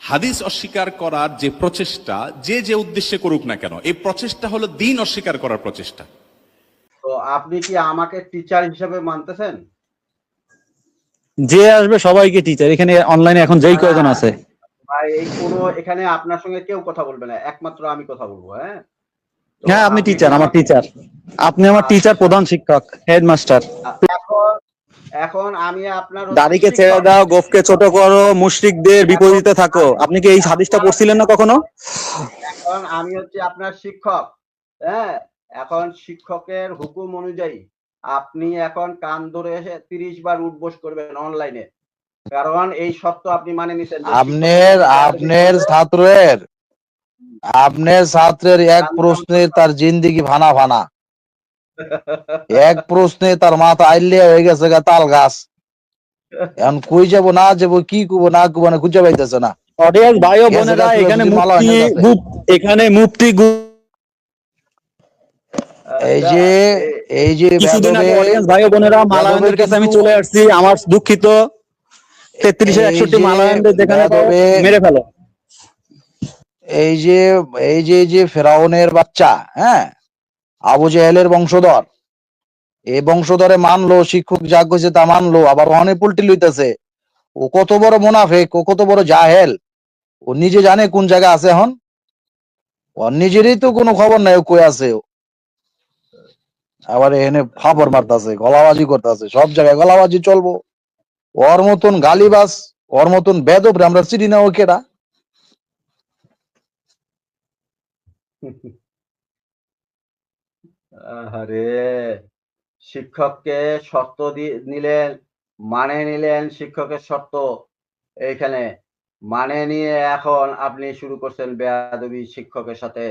হাদিস অস্বীকার করার যে প্রচেষ্টা যে যে উদ্দেশ্যে করুক না কেন এই প্রচেষ্টা হলো দিন অস্বীকার করার প্রচেষ্টা। তো আপনি কি আমাকে টিচার হিসেবে মানতেছেন? যে আসবে সবাইকে টিচার এখানে অনলাইনে এখন যেই কয়জন আছে? ভাই এই কোনো এখানে আপনার সঙ্গে কেউ কথা বলবে না একমাত্র আমি কথা বলব হ্যাঁ? হ্যাঁ আপনি আপনি টিচার আমার টিচার আপনি আমার টিচার প্রধান শিক্ষক হেডমাস্টার এখন আমি আপনার দাড়িকে ছেড়ে। দাও গোফকে ছোট করো মুশরিকদের বিপরীতে থাকো। আপনি কি এই হাদিসটা পড়ছিলেন না কখনো? এখন আমি হচ্ছে আপনার শিক্ষক হ্যাঁ? এখন শিক্ষকের হুকুম অনুযায়ী আপনি এখন কান ধরে এসে তিরিশ বার উঠবোস করবেন অনলাইনে কারণ এই সত্য আপনি মানে নিছেন আপনার আপনার ছাত্রের আপনার ছাত্রের এক প্রশ্নে তার জিন্দিগি ভানা ভানা। এক প্রশ্নে তার মাথা আইলে হয়ে গেছে গা তাল গাছ। এখন কই যাব না যাব কি করব না করব না খুঁজে পাইতেছে না। অডিয়েন্স ভাই ও বোনেরা এখানে মুফতি এখানে মুফতি এই যে এই যে কিছুদিন আগে অডিয়েন্স ভাই ও বোনেরা মালায়নদের কাছে আমি চলে আসছি আমার দুঃখিত। তেত্রিশের এই একষট্টি মালায়নদের যেখানে মেরে ফেলো। এই যে এই যে যে ফেরাউনের বাচ্চা হ্যাঁ? আবু জেহেলের বংশধর। এই বংশধরে মানলো, শিক্ষক যা কইছে তা মানলো, আবার অনেক পুলটি লইতেছে। ও কত বড় মুনাফেক, ও কত বড় জাহেল, ও নিজে জানে কোন জায়গা আছে এখন? ওর নিজেরই তো কোনো খবর নাই কই আছে। আবার এখানে ফাপড় মারতাছে, গলাবাজি করতেছে, সব জায়গায় গলাবাজি চলবো। ওর মতন গালিবাস ওর মতন বেদব, আমরা চিনি না ও কেডা। আরে শিক্ষককে শর্ত নিলেন মানে নিলেন শিক্ষকের শর্ত। এইখানে মানে নিয়ে এখন আপনি শুরু করছেন বেয়াদবি শিক্ষকের সাথে।